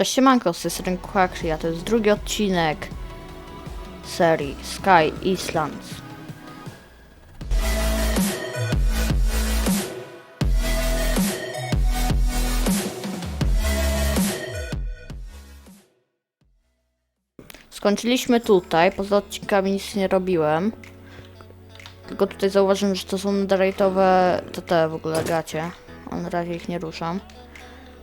Cześć siemanko, z tej strony a to jest drugi odcinek serii Sky Islands. Skończyliśmy tutaj, poza odcinkami nic nie robiłem. Tylko tutaj zauważyłem, że to są netherite'owe TT w ogóle gacie. A na razie ich nie ruszam.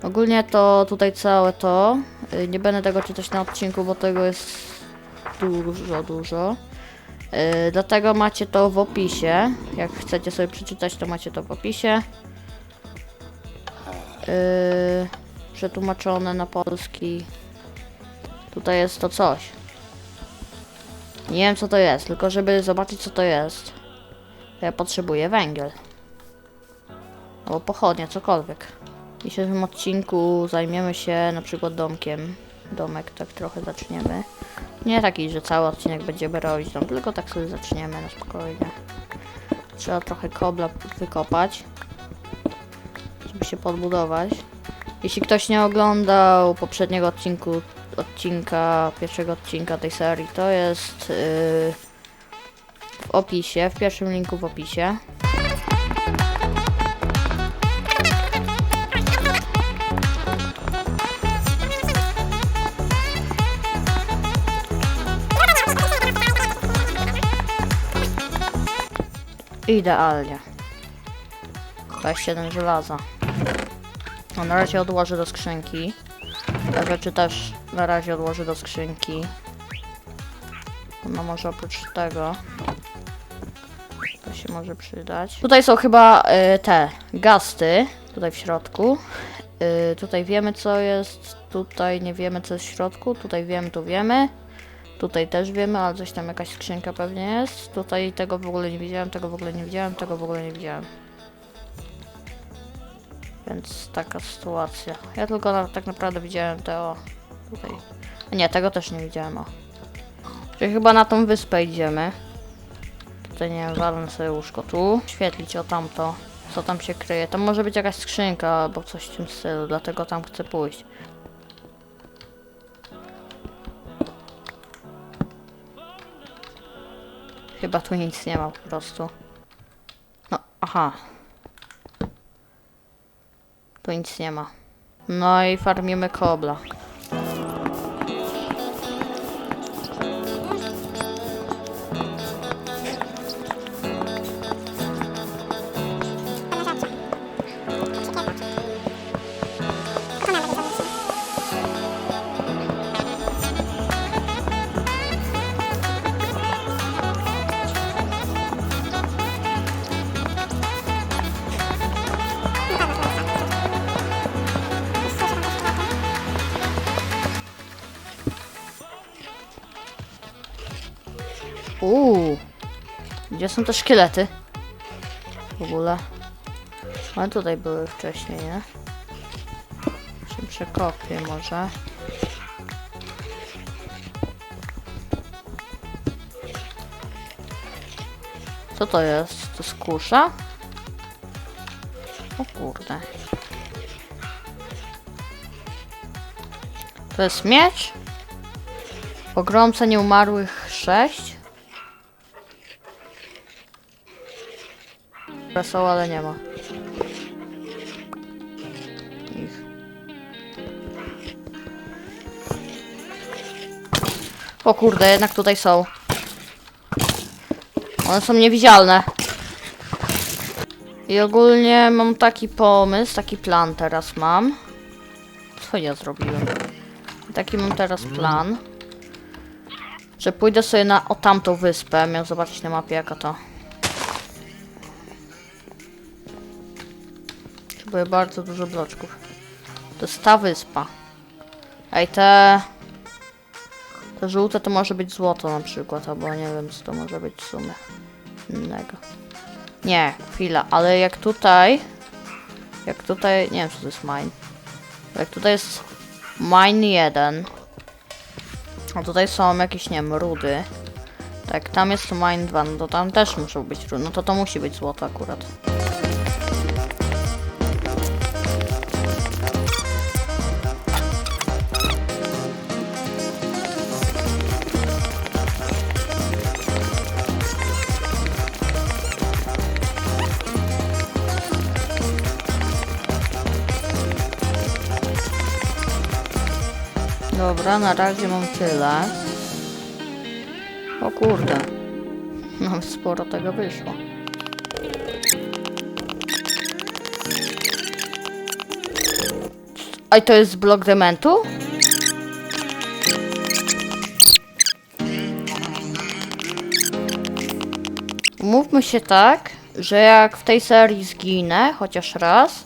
Ogólnie to tutaj całe to. y, Nie będę tego czytać na odcinku, bo tego jest dużo, dużo. Y, Dlatego macie to w opisie. Jak chcecie sobie przeczytać, to macie to w opisie. Yy, przetłumaczone na polski. Tutaj jest to coś. Nie wiem co to jest, tylko żeby zobaczyć co to jest. Ja potrzebuję węgiel. Albo pochodnia, cokolwiek. W dzisiejszym odcinku zajmiemy się na przykład domkiem. Domek tak trochę zaczniemy. Nie taki, że cały odcinek będziemy robić dom, tylko tak sobie zaczniemy na spokojnie. Trzeba trochę kobla wykopać, żeby się podbudować. Jeśli ktoś nie oglądał poprzedniego odcinku, odcinka, pierwszego odcinka tej serii, to jest yy, w opisie, w pierwszym linku w opisie. Idealnie. 27 żelaza. No, na razie odłożę do skrzynki. Te rzeczy też na razie odłożę do skrzynki. No może oprócz tego. To się może przydać. Tutaj są chyba y, te gasty. Tutaj w środku. Y, tutaj wiemy co jest. Tutaj nie wiemy co jest w środku. Tutaj wiemy, tu wiemy. Tutaj też wiemy, ale coś tam jakaś skrzynka pewnie jest. Tutaj tego w ogóle nie widziałem, tego w ogóle nie widziałem, tego w ogóle nie widziałem. Więc taka sytuacja. Ja tylko na, tak naprawdę widziałem te o tutaj. Nie, tego też nie widziałem o. Czyli chyba na tą wyspę idziemy. Tutaj nie wiem, walę sobie łóżko tu. Świetlić o tamto. Co tam się kryje? Tam może być jakaś skrzynka albo coś w tym stylu, dlatego tam chcę pójść. Chyba tu nic nie ma po prostu. No, aha. Tu nic nie ma. No i farmimy kobla. Uuu. Gdzie są te szkielety? W ogóle. Ale tutaj były wcześniej, nie? Się przekopię może. Co to jest? To jest kusza? O kurde. To jest miecz? Pogromca nieumarłych 6? Są, ale nie ma. Ich. O kurde, jednak tutaj są. One są niewidzialne. I ogólnie mam taki pomysł, taki plan teraz mam. Co ja zrobiłem? Taki mam teraz plan. Że pójdę sobie na o tamtą wyspę. Miałem zobaczyć na mapie jaka to. Potrzebuję bardzo dużo bloczków. To jest ta wyspa. Ej, te... Te żółte to może być złoto na przykład, albo nie wiem co to może być w sumie. Innego. Nie, chwila, ale jak tutaj... Jak tutaj... Nie wiem co to jest mine. Jak tutaj jest mine 1. A tutaj są jakieś, nie wiem, rudy. Tak, tam jest mine 2, no to tam też muszą być rudy. No to to musi być złoto akurat. Dobra, na razie mam tyle. O kurde. Nam sporo tego wyszło. A to jest blok dementu? Mówmy się tak, że jak w tej serii zginę chociaż raz,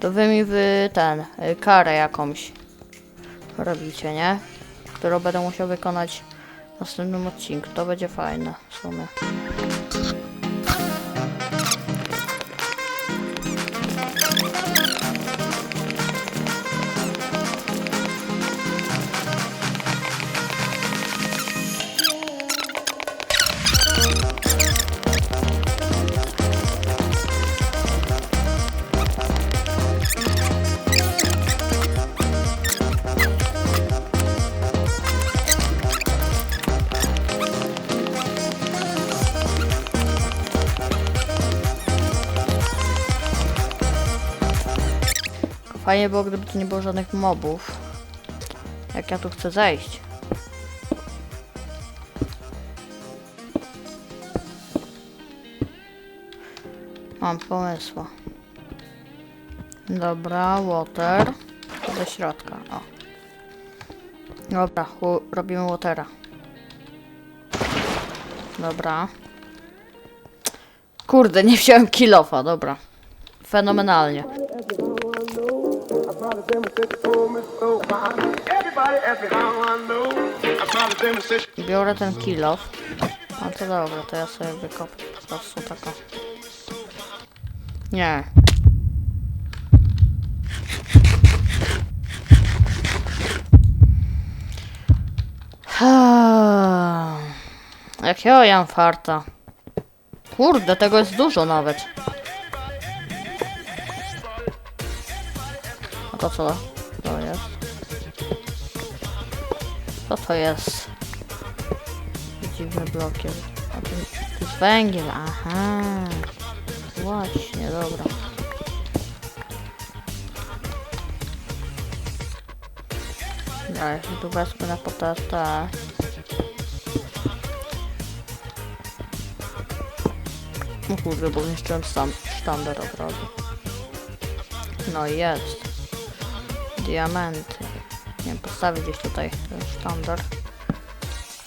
to wy mi wy ten, y, karę jakąś robicie, nie? Którą będę musiał wykonać w następnym odcinku. To będzie fajne w sumie. Fajnie było, gdyby tu nie było żadnych mobów. Jak ja tu chcę zejść. Mam pomysła. Dobra, water. Do środka, o. Dobra, robimy watera. Dobra. Kurde, nie wziąłem kilofa, dobra. Fenomenalnie. Biorę ten kilof. A to dobra, to ja sobie wykopię po prostu taką. Nie. Jakiego ja mam farta? Kurde, tego jest dużo nawet. To co? To jest? Co to jest? Dziwny blokiem. A to, jest węgiel, aha. Właśnie, dobra. Ja się tu wezmę na potatę. No kurde, bo zniszczyłem sam sztandar od razu. No i jest. Diamenty. Nie wiem, postawię gdzieś tutaj ten sztandar.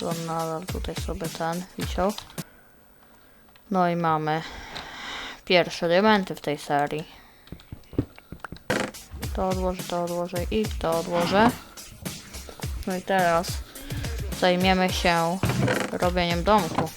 On nadal tutaj sobie ten wisiał. No i mamy pierwsze diamenty w tej serii. To odłożę, to odłożę i to odłożę. No i teraz zajmiemy się robieniem domku.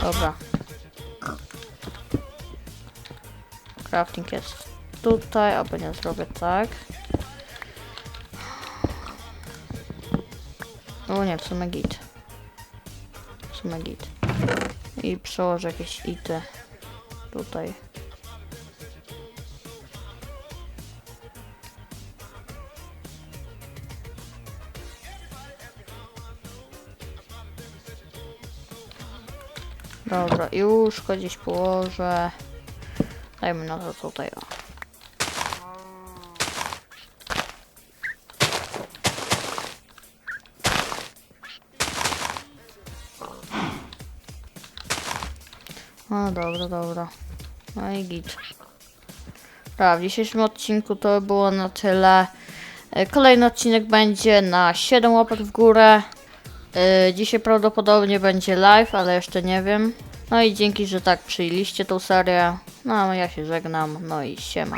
Dobra. Crafting jest tutaj, albo nie zrobię tak. O nie, w sumie git. W sumie git. I przełożę jakieś ity tutaj. Dobra, i gdzieś położę. Dajmy na to tutaj. O. No dobra, dobra. No i git. Dobra, w dzisiejszym odcinku to było na tyle. E, Kolejny odcinek będzie na 7 łapek w górę. E, Dzisiaj prawdopodobnie będzie live, ale jeszcze nie wiem. No i dzięki, że tak przyjęliście tą serię. No ja się żegnam. No i siema.